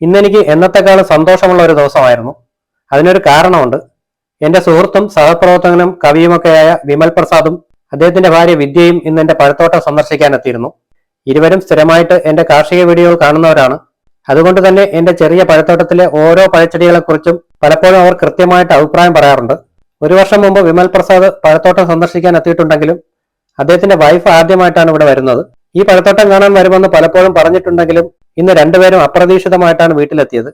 ഇന്നെനിക്ക് എന്നത്തെക്കാളും സന്തോഷമുള്ള ഒരു ദിവസമായിരുന്നു. അതിനൊരു കാരണമുണ്ട്. എന്റെ സുഹൃത്തും സഹപ്രവർത്തകനും കവിയുമൊക്കെയായ വിമൽ പ്രസാദും അദ്ദേഹത്തിന്റെ ഭാര്യ വിദ്യയും ഇന്ന് എന്റെ പഴത്തോട്ടം സന്ദർശിക്കാൻ എത്തിയിരുന്നു. ഇരുവരും സ്ഥിരമായിട്ട് എന്റെ കാർഷിക വീഡിയോകൾ കാണുന്നവരാണ്. അതുകൊണ്ട് തന്നെ എന്റെ ചെറിയ പഴത്തോട്ടത്തിലെ ഓരോ പഴച്ചെടികളെക്കുറിച്ചും പലപ്പോഴും അവർ കൃത്യമായിട്ട് അഭിപ്രായം പറയാറുണ്ട്. ഒരു വർഷം മുമ്പ് വിമൽ പ്രസാദ് പഴത്തോട്ടം സന്ദർശിക്കാൻ എത്തിയിട്ടുണ്ടെങ്കിലും അദ്ദേഹത്തിന്റെ വൈഫ് ആദ്യമായിട്ടാണ് ഇവിടെ വരുന്നത്. ഈ പഴത്തോട്ടം കാണാൻ വരുമെന്ന് പലപ്പോഴും പറഞ്ഞിട്ടുണ്ടെങ്കിലും ഇന്ന് രണ്ടുപേരും അപ്രതീക്ഷിതമായിട്ടാണ് വീട്ടിലെത്തിയത്.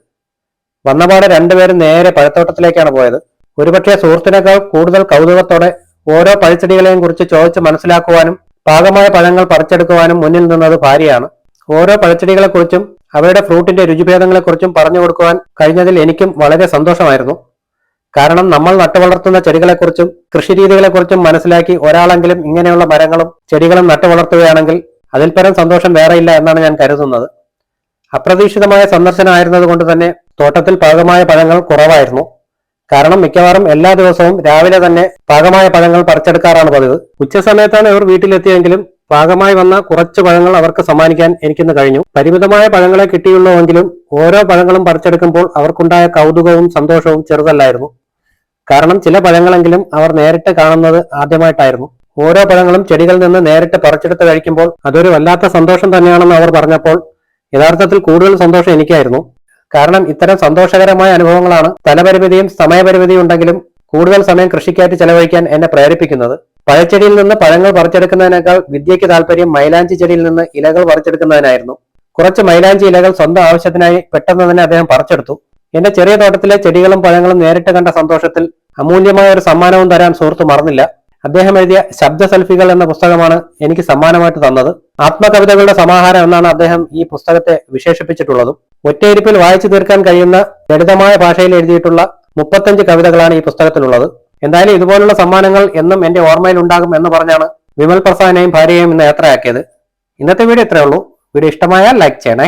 വന്നപാടെ രണ്ടുപേരും നേരെ പഴത്തോട്ടത്തിലേക്കാണ് പോയത്. ഒരുപക്ഷെ സുഹൃത്തിനേക്കാൾ കൂടുതൽ കൗതുകത്തോടെ ഓരോ പഴച്ചെടികളെയും കുറിച്ച് ചോദിച്ച് മനസ്സിലാക്കുവാനും പാകമായ പഴങ്ങൾ പറിച്ചെടുക്കുവാനും മുന്നിൽ നിന്നത് ഭാര്യയാണ്. ഓരോ പഴച്ചെടികളെക്കുറിച്ചും അവയുടെ ഫ്രൂട്ടിന്റെ രുചിഭേദങ്ങളെക്കുറിച്ചും പറഞ്ഞു കൊടുക്കുവാൻ കഴിഞ്ഞതിൽ എനിക്കും വളരെ സന്തോഷമായിരുന്നു. കാരണം നമ്മൾ നട്ടുവളർത്തുന്ന ചെടികളെക്കുറിച്ചും കൃഷിരീതികളെക്കുറിച്ചും മനസ്സിലാക്കി ഒരാളെങ്കിലും ഇങ്ങനെയുള്ള മരങ്ങളും ചെടികളും നട്ടുവളർത്തുകയാണെങ്കിൽ അതിൽ പരം സന്തോഷം വേറെയില്ല എന്നാണ് ഞാൻ കരുതുന്നത്. അപ്രതീക്ഷിതമായ സന്ദർശനമായിരുന്നത് കൊണ്ട് തന്നെ തോട്ടത്തിൽ പാകമായ പഴങ്ങൾ കുറവായിരുന്നു. കാരണം മിക്കവാറും എല്ലാ ദിവസവും രാവിലെ തന്നെ പാകമായ പഴങ്ങൾ പറിച്ചെടുക്കാറാണ് പതിവ്. ഉച്ചസമയത്താണ് ഇവർ വീട്ടിലെത്തിയെങ്കിലും പാകമായി വന്ന കുറച്ച് പഴങ്ങൾ അവർക്ക് സമ്മാനിക്കാൻ എനിക്കിന്ന് കഴിഞ്ഞു. പരിമിതമായ പഴങ്ങളെ കിട്ടിയുള്ളൂവെങ്കിലും ഓരോ പഴങ്ങളും പറിച്ചെടുക്കുമ്പോൾ അവർക്കുണ്ടായ കൗതുകവും സന്തോഷവും ചെറുതല്ലായിരുന്നു. കാരണം ചില പഴങ്ങളെങ്കിലും അവർ നേരിട്ട് കാണുന്നത് ആദ്യമായിട്ടായിരുന്നു. ഓരോ പഴങ്ങളും ചെടികളിൽ നിന്ന് നേരിട്ട് പറിച്ചെടുത്ത് കഴിക്കുമ്പോൾ അതൊരു വല്ലാത്ത സന്തോഷം തന്നെയാണെന്ന് അവർ പറഞ്ഞപ്പോൾ യഥാർത്ഥത്തിൽ കൂടുതൽ സന്തോഷം എനിക്കായിരുന്നു. കാരണം ഇത്തരം സന്തോഷകരമായ അനുഭവങ്ങളാണ് സ്ഥലപരിമിതിയും സമയപരിമിതിയും ഉണ്ടെങ്കിലും കൂടുതൽ സമയം കൃഷിക്കായിട്ട് ചെലവഴിക്കാൻ എന്നെ പ്രേരിപ്പിക്കുന്നത്. പഴച്ചെടിയിൽ നിന്ന് പഴങ്ങൾ പറിച്ചെടുക്കുന്നതിനേക്കാൾ വിദ്യയ്ക്ക് താല്പര്യം മൈലാഞ്ചി ചെടിയിൽ നിന്ന് ഇലകൾ പറിച്ചെടുക്കുന്നതിനായിരുന്നു. കുറച്ച് മൈലാഞ്ചി ഇലകൾ സ്വന്തം ആവശ്യത്തിനായി പെട്ടെന്ന് തന്നെ അദ്ദേഹം പറിച്ചെടുത്തു. എന്റെ ചെറിയ തോട്ടത്തിലെ ചെടികളും പഴങ്ങളും നേരിട്ട് കണ്ട സന്തോഷത്തിൽ അമൂല്യമായ ഒരു സമ്മാനവും തരാൻ സുഹൃത്ത് മറന്നില്ല. അദ്ദേഹം എഴുതിയ ശബ്ദ സെൽഫികൾ എന്ന പുസ്തകമാണ് എനിക്ക് സമ്മാനമായിട്ട് തന്നത്. ആത്മകവിതകളുടെ സമാഹാരം എന്നാണ് അദ്ദേഹം ഈ പുസ്തകത്തെ വിശേഷിപ്പിച്ചിട്ടുള്ളതും. ഒറ്റയിരിപ്പിൽ വായിച്ചു തീർക്കാൻ കഴിയുന്ന ലളിതമായ ഭാഷയിൽ എഴുതിയിട്ടുള്ള മുപ്പത്തഞ്ച് കവിതകളാണ് ഈ പുസ്തകത്തിലുള്ളത്. എന്തായാലും ഇതുപോലുള്ള സമ്മാനങ്ങൾ എന്നും എന്റെ ഓർമ്മയിൽ ഉണ്ടാകും എന്ന് പറഞ്ഞാണ് വിമൽ പ്രസാദിനെയും ഭാര്യയെയും ഇന്ന് യാത്രയാക്കിയത്. ഇന്നത്തെ വീഡിയോ ഇത്രയേ ഉള്ളൂ. വീഡിയോ ഇഷ്ടമായാൽ ലൈക്ക് ചെയ്യണേ.